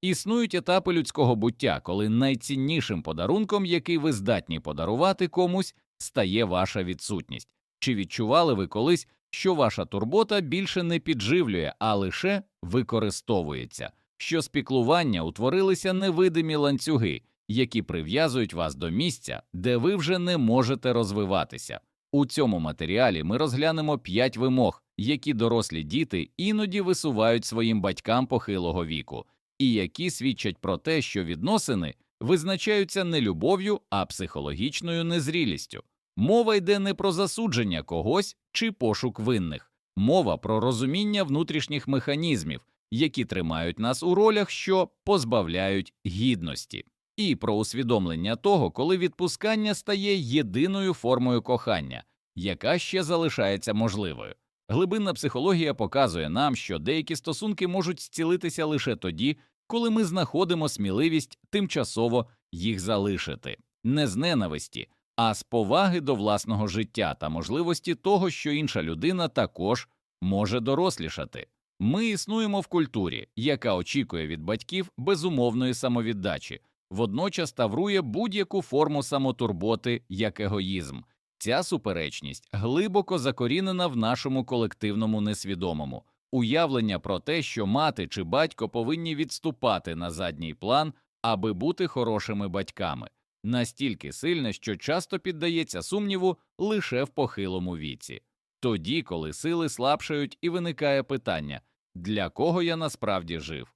Існують етапи людського буття, коли найціннішим подарунком, який ви здатні подарувати комусь, стає ваша відсутність. Чи відчували ви колись, що ваша турбота більше не підживлює, а лише використовується, що з піклування утворилися невидимі ланцюги, які прив'язують вас до місця, де ви вже не можете розвиватися. У цьому матеріалі ми розглянемо п'ять вимог, які дорослі діти іноді висувають своїм батькам похилого віку, і які свідчать про те, що відносини визначаються не любов'ю, а психологічною незрілістю. Мова йде не про засудження когось чи пошук винних, мова про розуміння внутрішніх механізмів, які тримають нас у ролях, що позбавляють гідності, і про усвідомлення того, коли відпускання стає єдиною формою кохання, яка ще залишається можливою. Глибинна психологія показує нам, що деякі стосунки можуть зцілитися лише тоді, коли ми знаходимо сміливість тимчасово їх залишити, не з ненависті, а з поваги до власного життя та можливості того, що інша людина також може дорослішати. Ми існуємо в культурі, яка очікує від батьків безумовної самовіддачі, водночас таврує будь-яку форму самотурботи як егоїзм. Ця суперечність глибоко закорінена в нашому колективному несвідомому уявлення про те, що мати чи батько повинні відступати на задній план, аби бути хорошими батьками, настільки сильне, що часто піддається сумніву лише в похилому віці. Тоді, коли сили слабшають і виникає питання, для кого я насправді жив.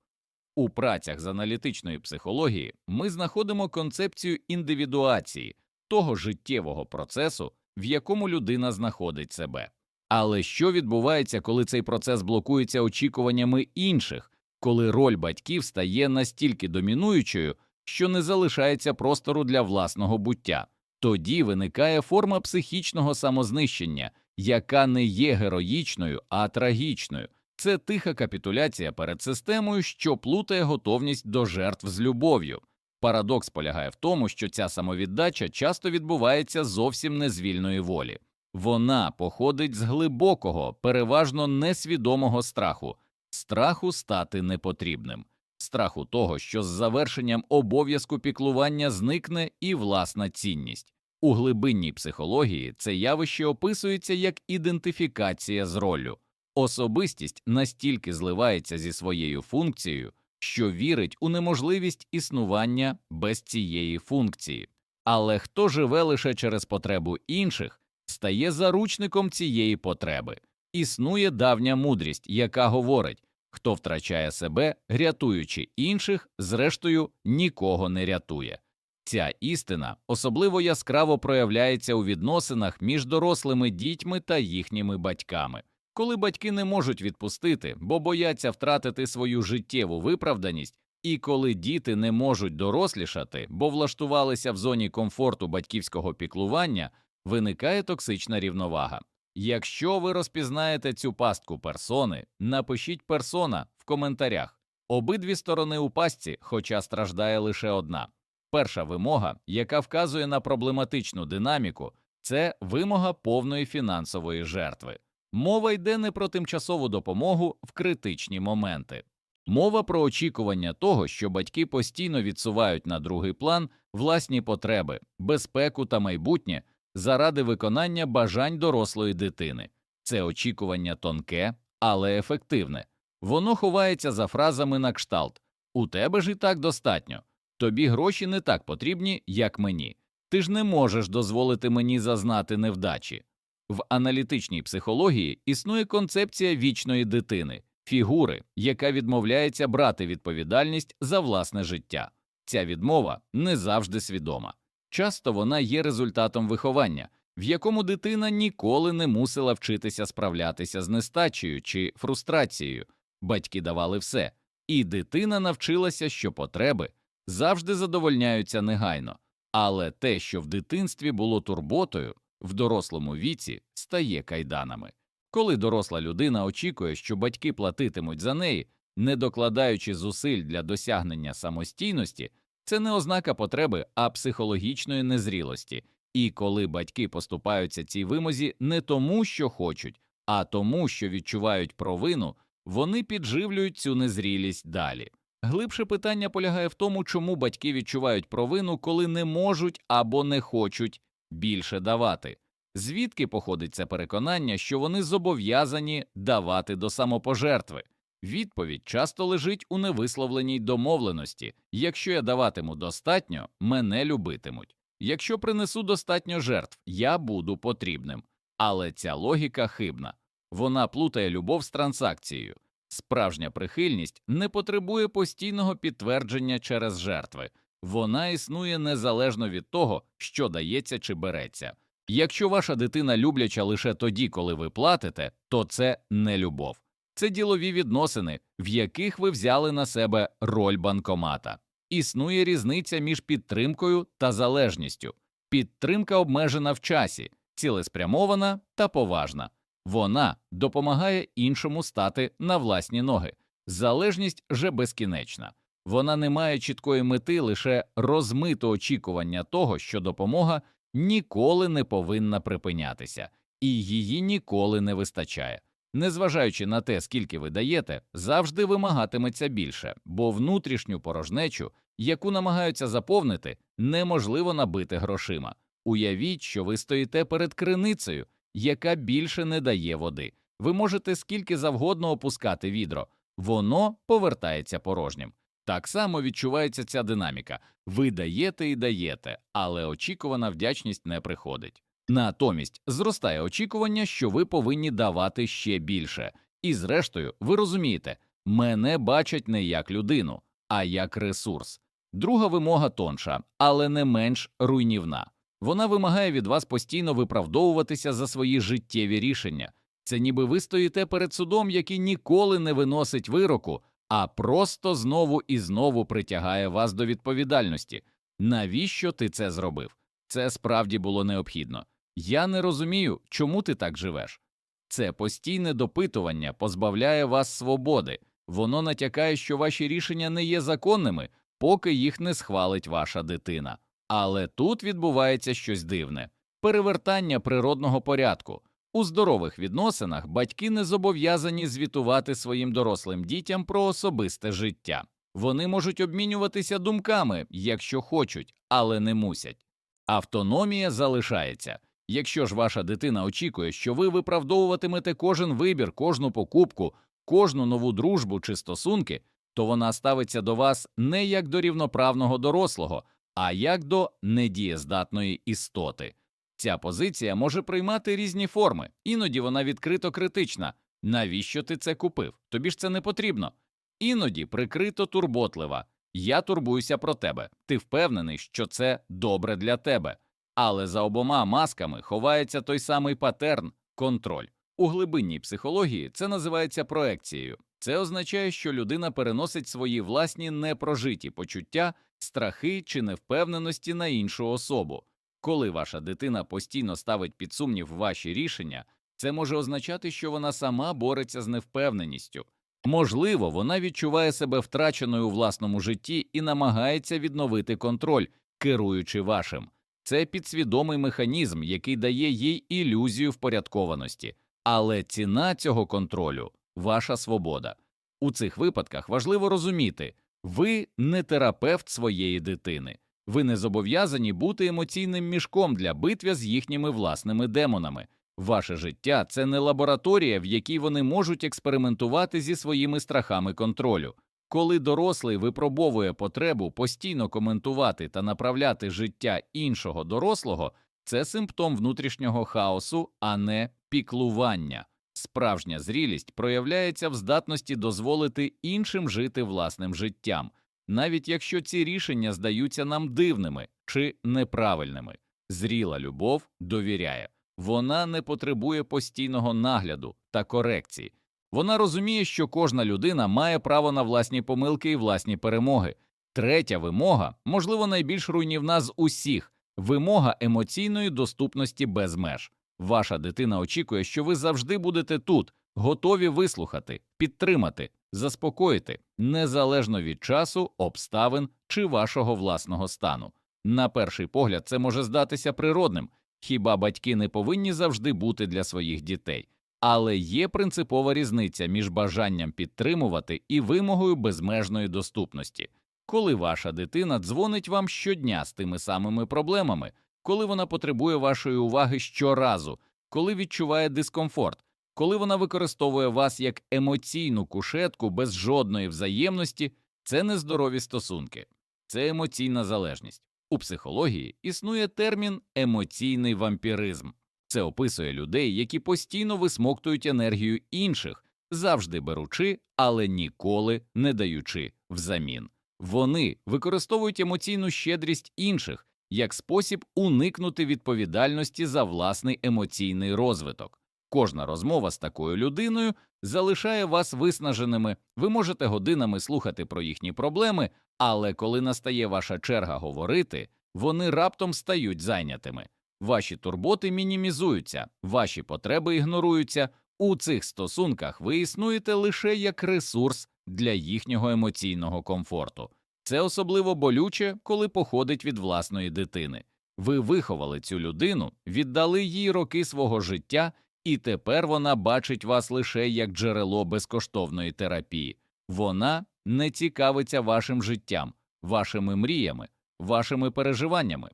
У працях з аналітичної психології ми знаходимо концепцію індивідуації того життєвого процесу, в якому людина знаходить себе. Але що відбувається, коли цей процес блокується очікуваннями інших, коли роль батьків стає настільки домінуючою, що не залишається простору для власного буття? Тоді виникає форма психічного самознищення, яка не є героїчною, а трагічною. Це тиха капітуляція перед системою, що плутає готовність до жертв з любов'ю. Парадокс полягає в тому, що ця самовіддача часто відбувається зовсім не з вільної волі. Вона походить з глибокого, переважно несвідомого страху, страху стати непотрібним, страху того, що з завершенням обов'язку піклування зникне і власна цінність. У глибинній психології це явище описується як ідентифікація з роллю. Особистість настільки зливається зі своєю функцією, що вірить у неможливість існування без цієї функції. Але хто живе лише через потребу інших, стає заручником цієї потреби. Існує давня мудрість, яка говорить хто втрачає себе, рятуючи інших, зрештою нікого не рятує. Ця істина особливо яскраво проявляється у відносинах між дорослими дітьми та їхніми батьками. Коли батьки не можуть відпустити, бо бояться втратити свою життєву виправданість, і коли діти не можуть дорослішати, бо влаштувалися в зоні комфорту батьківського піклування, виникає токсична рівновага. Якщо ви розпізнаєте цю пастку персони, напишіть персона в коментарях. Обидві сторони у пастці, хоча страждає лише одна. Перша вимога, яка вказує на проблематичну динаміку, це вимога повної фінансової жертви. Мова йде не про тимчасову допомогу в критичні моменти. Мова про очікування того, що батьки постійно відсувають на другий план власні потреби, безпеку та майбутнє заради виконання бажань дорослої дитини. Це очікування тонке, але ефективне. Воно ховається за фразами на кшталт У тебе ж і так достатньо. Тобі гроші не так потрібні, як мені. Ти ж не можеш дозволити мені зазнати невдачі. В аналітичній психології існує концепція вічної дитини, фігури, яка відмовляється брати відповідальність за власне життя. Ця відмова не завжди свідома. Часто вона є результатом виховання, в якому дитина ніколи не мусила вчитися справлятися з нестачею чи фрустрацією. Батьки давали все, і дитина навчилася, що потреби завжди задовольняються негайно, але те, що в дитинстві було турботою, в дорослому віці стає кайданами. Коли доросла людина очікує, що батьки платитимуть за неї, не докладаючи зусиль для досягнення самостійності, це не ознака потреби, а психологічної незрілості. І коли батьки поступаються цій вимозі не тому, що хочуть, а тому, що відчувають провину, вони підживлюють цю незрілість далі. Глибше питання полягає в тому, чому батьки відчувають провину, коли не можуть або не хочуть більше давати. Звідки походить це переконання, що вони зобов'язані давати до самопожертви? Відповідь часто лежить у невисловленій домовленості якщо я даватиму достатньо, мене любитимуть. Якщо принесу достатньо жертв, я буду потрібним. Але ця логіка хибна. Вона плутає любов з транзакцією. Справжня прихильність не потребує постійного підтвердження через жертви, вона існує незалежно від того, що дається чи береться. Якщо ваша дитина любляча лише тоді, коли ви платите, то це не любов. Це ділові відносини, в яких ви взяли на себе роль банкомата. Існує різниця між підтримкою та залежністю. Підтримка обмежена в часі, цілеспрямована та поважна. Вона допомагає іншому стати на власні ноги. Залежність же безкінечна. Вона не має чіткої мети, лише розмите очікування того, що допомога ніколи не повинна припинятися, і її ніколи не вистачає. Незважаючи на те, скільки ви даєте, завжди вимагатиметься більше, бо внутрішню порожнечу, яку намагаються заповнити, неможливо набити грошима. Уявіть, що ви стоїте перед криницею, яка більше не дає води. Ви можете скільки завгодно опускати відро, воно повертається порожнім. Так само відчувається ця динаміка. Ви даєте і даєте, але очікувана вдячність не приходить. Натомість зростає очікування, що ви повинні давати ще більше. І зрештою, ви розумієте, мене бачать не як людину, а як ресурс. Друга вимога тонша, але не менш руйнівна. Вона вимагає від вас постійно виправдовуватися за свої життєві рішення. Це ніби ви стоїте перед судом, який ніколи не виносить вироку, а просто знову і знову притягає вас до відповідальності. Навіщо ти це зробив? Це справді було необхідно. Я не розумію, чому ти так живеш. Це постійне допитування позбавляє вас свободи, воно натякає, що ваші рішення не є законними, поки їх не схвалить ваша дитина. Але тут відбувається щось дивне перевертання природного порядку. У здорових відносинах батьки не зобов'язані звітувати своїм дорослим дітям про особисте життя. Вони можуть обмінюватися думками, якщо хочуть, але не мусять. Автономія залишається. Якщо ж ваша дитина очікує, що ви виправдовуватимете кожен вибір, кожну покупку, кожну нову дружбу чи стосунки, то вона ставиться до вас не як до рівноправного дорослого, а як до недієздатної істоти. Ця позиція може приймати різні форми, іноді вона відкрито критична. Навіщо ти це купив? Тобі ж це не потрібно. Іноді прикрито турботлива. Я турбуюся про тебе. Ти впевнений, що це добре для тебе. Але за обома масками ховається той самий патерн контроль. У глибинній психології це називається проекцією. Це означає, що людина переносить свої власні непрожиті почуття, страхи чи невпевненості на іншу особу. Коли ваша дитина постійно ставить під сумнів ваші рішення, це може означати, що вона сама бореться з невпевненістю. Можливо, вона відчуває себе втраченою у власному житті і намагається відновити контроль, керуючи вашим. Це підсвідомий механізм, який дає їй ілюзію впорядкованості, але ціна цього контролю ваша свобода. У цих випадках важливо розуміти ви не терапевт своєї дитини, ви не зобов'язані бути емоційним мішком для битвя з їхніми власними демонами. Ваше життя це не лабораторія, в якій вони можуть експериментувати зі своїми страхами контролю. Коли дорослий випробовує потребу постійно коментувати та направляти життя іншого дорослого, це симптом внутрішнього хаосу, а не піклування. Справжня зрілість проявляється в здатності дозволити іншим жити власним життям, навіть якщо ці рішення здаються нам дивними чи неправильними. Зріла любов довіряє, вона не потребує постійного нагляду та корекції. Вона розуміє, що кожна людина має право на власні помилки і власні перемоги. Третя вимога, можливо, найбільш руйнівна з усіх вимога емоційної доступності без меж. Ваша дитина очікує, що ви завжди будете тут, готові вислухати, підтримати, заспокоїти, незалежно від часу, обставин чи вашого власного стану. На перший погляд, це може здатися природним, хіба батьки не повинні завжди бути для своїх дітей. Але є принципова різниця між бажанням підтримувати і вимогою безмежної доступності. Коли ваша дитина дзвонить вам щодня з тими самими проблемами, коли вона потребує вашої уваги щоразу, коли відчуває дискомфорт, коли вона використовує вас як емоційну кушетку без жодної взаємності, це нездорові стосунки, це емоційна залежність. У психології існує термін емоційний вампіризм. Це описує людей, які постійно висмоктують енергію інших, завжди беручи, але ніколи не даючи взамін. Вони використовують емоційну щедрість інших як спосіб уникнути відповідальності за власний емоційний розвиток. Кожна розмова з такою людиною залишає вас виснаженими, ви можете годинами слухати про їхні проблеми, але коли настає ваша черга говорити, вони раптом стають зайнятими. Ваші турботи мінімізуються, ваші потреби ігноруються. У цих стосунках ви існуєте лише як ресурс для їхнього емоційного комфорту. Це особливо болюче, коли походить від власної дитини. Ви виховали цю людину, віддали їй роки свого життя, і тепер вона бачить вас лише як джерело безкоштовної терапії. Вона не цікавиться вашим життям, вашими мріями, вашими переживаннями.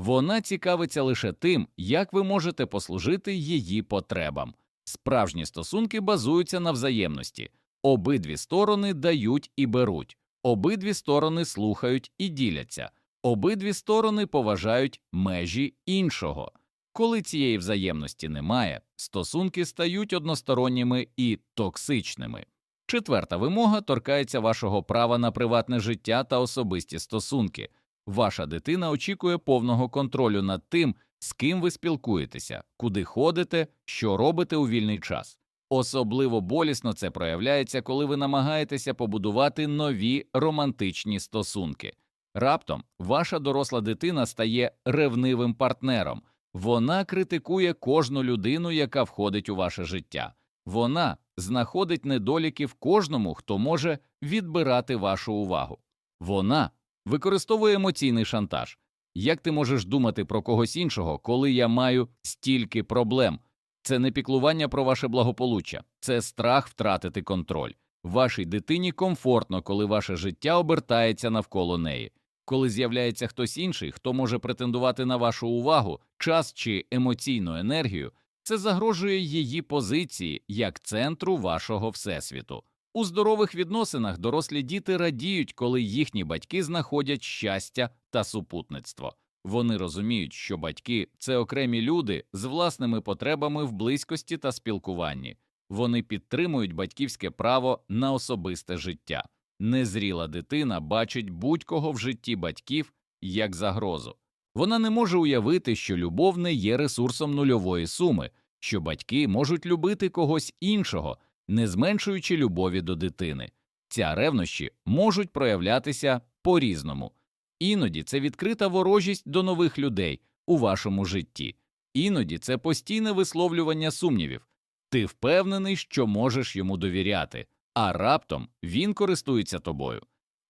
Вона цікавиться лише тим, як ви можете послужити її потребам. Справжні стосунки базуються на взаємності. Обидві сторони дають і беруть, обидві сторони слухають і діляться, обидві сторони поважають межі іншого. Коли цієї взаємності немає, стосунки стають односторонніми і токсичними. Четверта вимога торкається вашого права на приватне життя та особисті стосунки. Ваша дитина очікує повного контролю над тим, з ким ви спілкуєтеся, куди ходите, що робите у вільний час. Особливо болісно це проявляється, коли ви намагаєтеся побудувати нові романтичні стосунки. Раптом ваша доросла дитина стає ревнивим партнером, вона критикує кожну людину, яка входить у ваше життя. Вона знаходить недоліки в кожному, хто може відбирати вашу увагу. Вона використовує емоційний шантаж. Як ти можеш думати про когось іншого, коли я маю стільки проблем? Це не піклування про ваше благополуччя, це страх втратити контроль. Вашій дитині комфортно, коли ваше життя обертається навколо неї. Коли з'являється хтось інший, хто може претендувати на вашу увагу, час чи емоційну енергію, це загрожує її позиції як центру вашого всесвіту. У здорових відносинах дорослі діти радіють, коли їхні батьки знаходять щастя та супутництво. Вони розуміють, що батьки це окремі люди з власними потребами в близькості та спілкуванні. Вони підтримують батьківське право на особисте життя. Незріла дитина бачить будь-кого в житті батьків як загрозу. Вона не може уявити, що любов не є ресурсом нульової суми, що батьки можуть любити когось іншого, не зменшуючи любові до дитини. Ця ревнощі можуть проявлятися по різному. Іноді це відкрита ворожість до нових людей у вашому житті, іноді це постійне висловлювання сумнівів. Ти впевнений, що можеш йому довіряти, а раптом він користується тобою.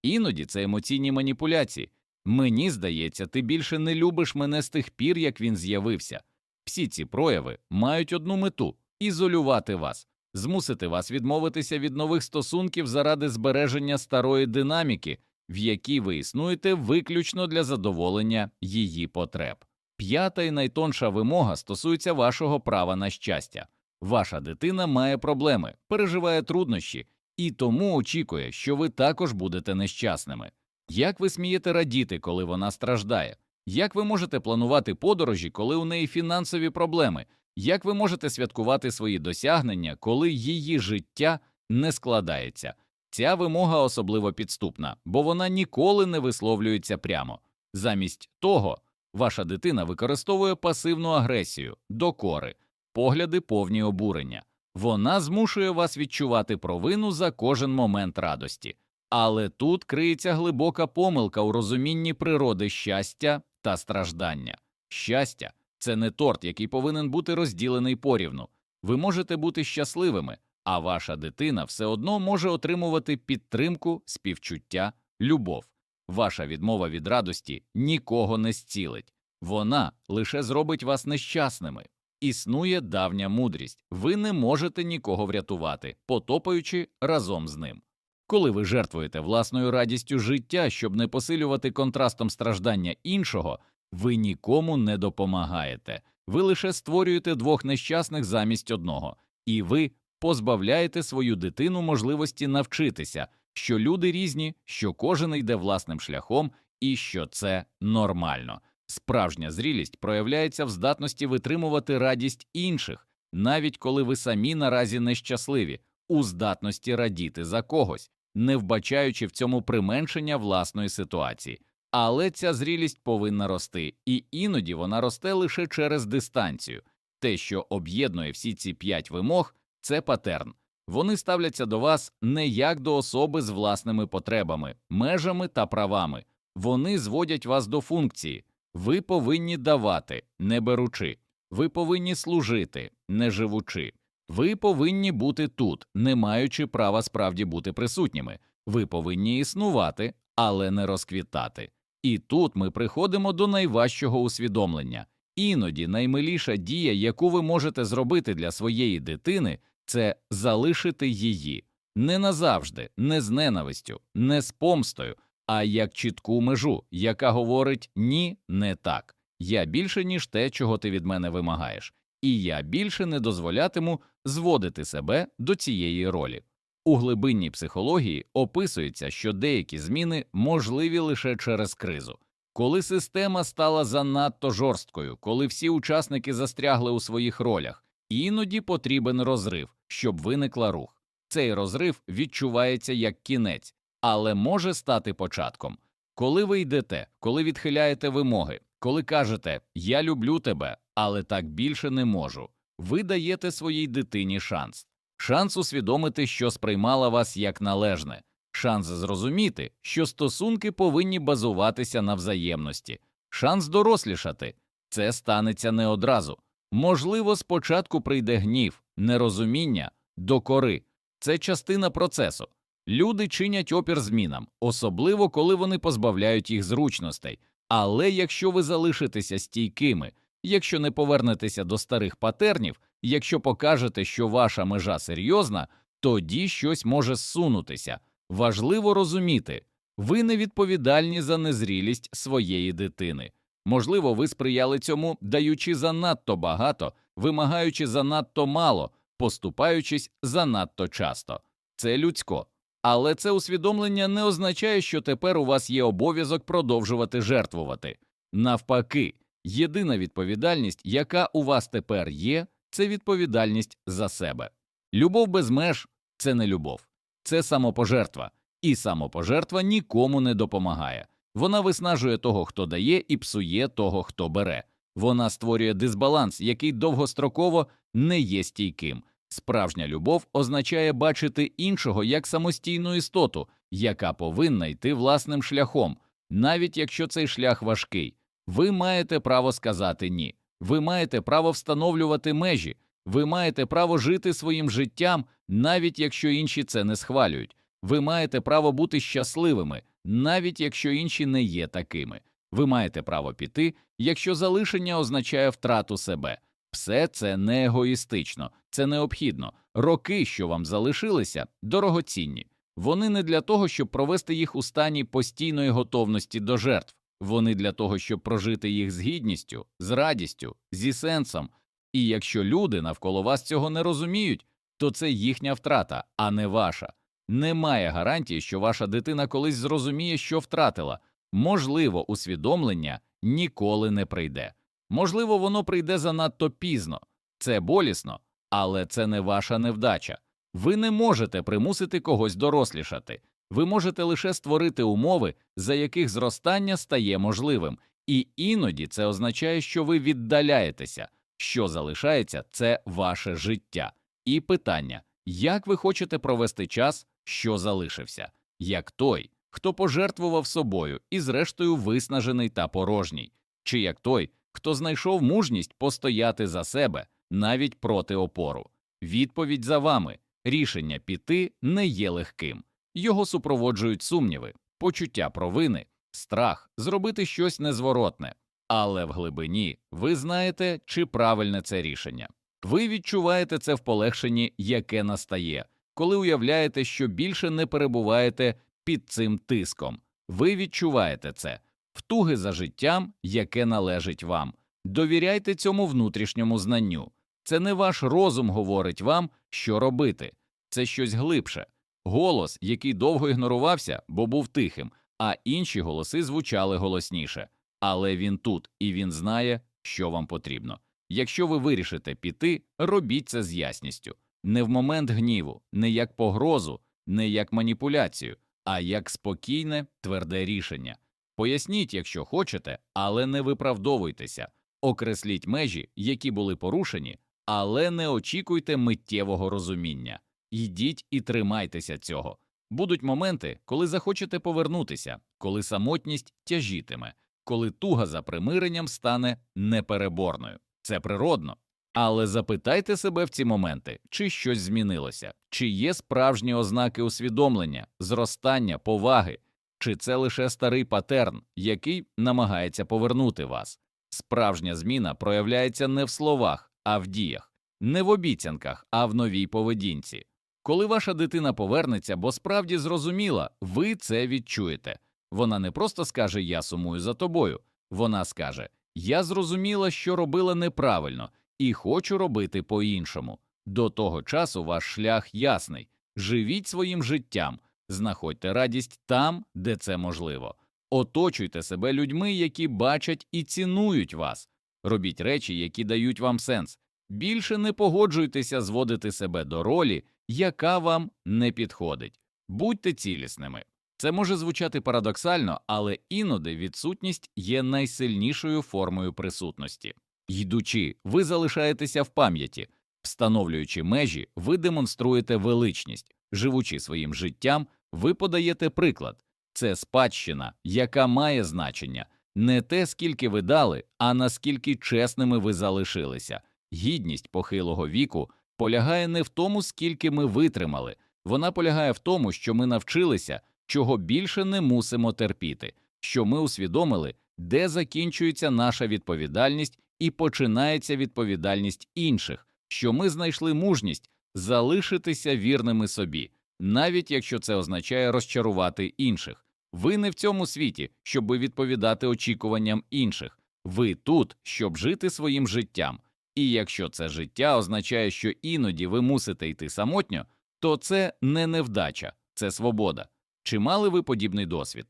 Іноді це емоційні маніпуляції. Мені здається, ти більше не любиш мене з тих пір, як він з'явився. Всі ці прояви мають одну мету ізолювати вас, змусити вас відмовитися від нових стосунків заради збереження старої динаміки, в якій ви існуєте виключно для задоволення її потреб. П'ята і найтонша вимога стосується вашого права на щастя. Ваша дитина має проблеми, переживає труднощі і тому очікує, що ви також будете нещасними. Як ви смієте радіти, коли вона страждає? Як ви можете планувати подорожі, коли у неї фінансові проблеми? Як ви можете святкувати свої досягнення, коли її життя не складається? Ця вимога особливо підступна, бо вона ніколи не висловлюється прямо. Замість того, ваша дитина використовує пасивну агресію, докори, погляди повні обурення. Вона змушує вас відчувати провину за кожен момент радості. Але тут криється глибока помилка у розумінні природи щастя та страждання. Щастя це не торт, який повинен бути розділений порівну. Ви можете бути щасливими, а ваша дитина все одно може отримувати підтримку, співчуття, любов. Ваша відмова від радості нікого не зцілить, вона лише зробить вас нещасними. Існує давня мудрість ви не можете нікого врятувати, потопаючи разом з ним. Коли ви жертвуєте власною радістю життя, щоб не посилювати контрастом страждання іншого, ви нікому не допомагаєте, ви лише створюєте двох нещасних замість одного, і ви позбавляєте свою дитину можливості навчитися, що люди різні, що кожен йде власним шляхом і що це нормально. Справжня зрілість проявляється в здатності витримувати радість інших, навіть коли ви самі наразі нещасливі, у здатності радіти за когось, не вбачаючи в цьому применшення власної ситуації. Але ця зрілість повинна рости, і іноді вона росте лише через дистанцію. Те, що об'єднує всі ці п'ять вимог, це патерн. Вони ставляться до вас не як до особи з власними потребами, межами та правами. Вони зводять вас до функції. Ви повинні давати, не беручи. Ви повинні служити, не живучи. Ви повинні бути тут, не маючи права справді бути присутніми. Ви повинні існувати, але не розквітати. І тут ми приходимо до найважчого усвідомлення. Іноді наймиліша дія, яку ви можете зробити для своєї дитини, це залишити її не назавжди, не з ненавистю, не з помстою, а як чітку межу, яка говорить ні, не так. Я більше, ніж те, чого ти від мене вимагаєш, і я більше не дозволятиму зводити себе до цієї ролі. У глибинній психології описується, що деякі зміни можливі лише через кризу. Коли система стала занадто жорсткою, коли всі учасники застрягли у своїх ролях, іноді потрібен розрив, щоб виникла рух. Цей розрив відчувається як кінець, але може стати початком. Коли ви йдете, коли відхиляєте вимоги, коли кажете Я люблю тебе, але так більше не можу, ви даєте своїй дитині шанс. Шанс усвідомити, що сприймала вас як належне, шанс зрозуміти, що стосунки повинні базуватися на взаємності, шанс дорослішати. Це станеться не одразу. Можливо, спочатку прийде гнів, нерозуміння, докори. Це частина процесу. Люди чинять опір змінам, особливо коли вони позбавляють їх зручностей. Але якщо ви залишитеся стійкими, якщо не повернетеся до старих патернів, якщо покажете, що ваша межа серйозна, тоді щось може зсунутися. Важливо розуміти, ви не відповідальні за незрілість своєї дитини. Можливо, ви сприяли цьому, даючи занадто багато, вимагаючи занадто мало, поступаючись занадто часто. Це людсько. Але це усвідомлення не означає, що тепер у вас є обов'язок продовжувати жертвувати. Навпаки, єдина відповідальність, яка у вас тепер є, це відповідальність за себе. Любов без меж це не любов, це самопожертва, і самопожертва нікому не допомагає. Вона виснажує того, хто дає, і псує того, хто бере. Вона створює дисбаланс, який довгостроково не є стійким. Справжня любов означає бачити іншого як самостійну істоту, яка повинна йти власним шляхом, навіть якщо цей шлях важкий. Ви маєте право сказати ні, ви маєте право встановлювати межі, ви маєте право жити своїм життям, навіть якщо інші це не схвалюють. Ви маєте право бути щасливими, навіть якщо інші не є такими. Ви маєте право піти, якщо залишення означає втрату себе. Все це не егоїстично, це необхідно. Роки, що вам залишилися, дорогоцінні. Вони не для того, щоб провести їх у стані постійної готовності до жертв. Вони для того, щоб прожити їх з гідністю, з радістю, зі сенсом. І якщо люди навколо вас цього не розуміють, то це їхня втрата, а не ваша. Немає гарантії, що ваша дитина колись зрозуміє, що втратила. Можливо, усвідомлення ніколи не прийде. Можливо, воно прийде занадто пізно, це болісно, але це не ваша невдача. Ви не можете примусити когось дорослішати, ви можете лише створити умови, за яких зростання стає можливим, і іноді це означає, що ви віддаляєтеся, що залишається це ваше життя. І питання як ви хочете провести час, що залишився, як той, хто пожертвував собою і, зрештою, виснажений та порожній, чи як той, хто знайшов мужність постояти за себе навіть проти опору. Відповідь за вами рішення піти не є легким, його супроводжують сумніви, почуття провини, страх зробити щось незворотне. але в глибині ви знаєте, чи правильне це рішення. Ви відчуваєте це в полегшенні, яке настає, коли уявляєте, що більше не перебуваєте під цим тиском. Ви відчуваєте це втуги за життям, яке належить вам. Довіряйте цьому внутрішньому знанню. Це не ваш розум говорить вам, що робити, це щось глибше. Голос, який довго ігнорувався, бо був тихим, а інші голоси звучали голосніше. Але він тут і він знає, що вам потрібно. Якщо ви вирішите піти, робіть це з ясністю, не в момент гніву, не як погрозу, не як маніпуляцію, а як спокійне, тверде рішення. Поясніть, якщо хочете, але не виправдовуйтеся, окресліть межі, які були порушені, але не очікуйте миттєвого розуміння. Йдіть і тримайтеся цього. Будуть моменти, коли захочете повернутися, коли самотність тяжітиме, коли туга за примиренням стане непереборною. Це природно. Але запитайте себе в ці моменти, чи щось змінилося, чи є справжні ознаки усвідомлення, зростання, поваги, чи це лише старий патерн, який намагається повернути вас. Справжня зміна проявляється не в словах, а в діях, не в обіцянках, а в новій поведінці. Коли ваша дитина повернеться, бо справді зрозуміла, ви це відчуєте. Вона не просто скаже Я сумую за тобою, вона скаже Я зрозуміла, що робила неправильно, і хочу робити по-іншому. До того часу ваш шлях ясний. Живіть своїм життям, знаходьте радість там, де це можливо. Оточуйте себе людьми, які бачать і цінують вас. Робіть речі, які дають вам сенс. Більше не погоджуйтеся зводити себе до ролі, яка вам не підходить. Будьте цілісними. Це може звучати парадоксально, але іноді відсутність є найсильнішою формою присутності. Йдучи, ви залишаєтеся в пам'яті, встановлюючи межі, ви демонструєте величність, живучи своїм життям, ви подаєте приклад. Це спадщина, яка має значення не те, скільки ви дали, а наскільки чесними ви залишилися. Гідність похилого віку полягає не в тому, скільки ми витримали, вона полягає в тому, що ми навчилися, чого більше не мусимо терпіти, що ми усвідомили, де закінчується наша відповідальність і починається відповідальність інших, що ми знайшли мужність залишитися вірними собі, навіть якщо це означає розчарувати інших. Ви не в цьому світі, щоб відповідати очікуванням інших, ви тут, щоб жити своїм життям. І якщо це життя означає, що іноді ви мусите йти самотньо, то це не невдача, це свобода. Чи мали ви подібний досвід?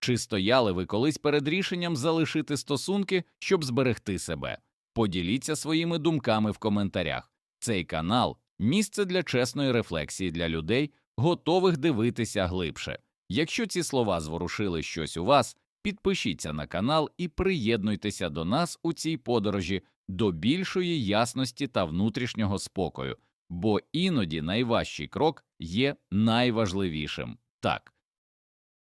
Чи стояли ви колись перед рішенням залишити стосунки, щоб зберегти себе? Поділіться своїми думками в коментарях. Цей канал місце для чесної рефлексії для людей, готових дивитися глибше. Якщо ці слова зворушили щось у вас, підпишіться на канал і приєднуйтеся до нас у цій подорожі до більшої ясності та внутрішнього спокою, бо іноді найважчий крок є найважливішим. Так,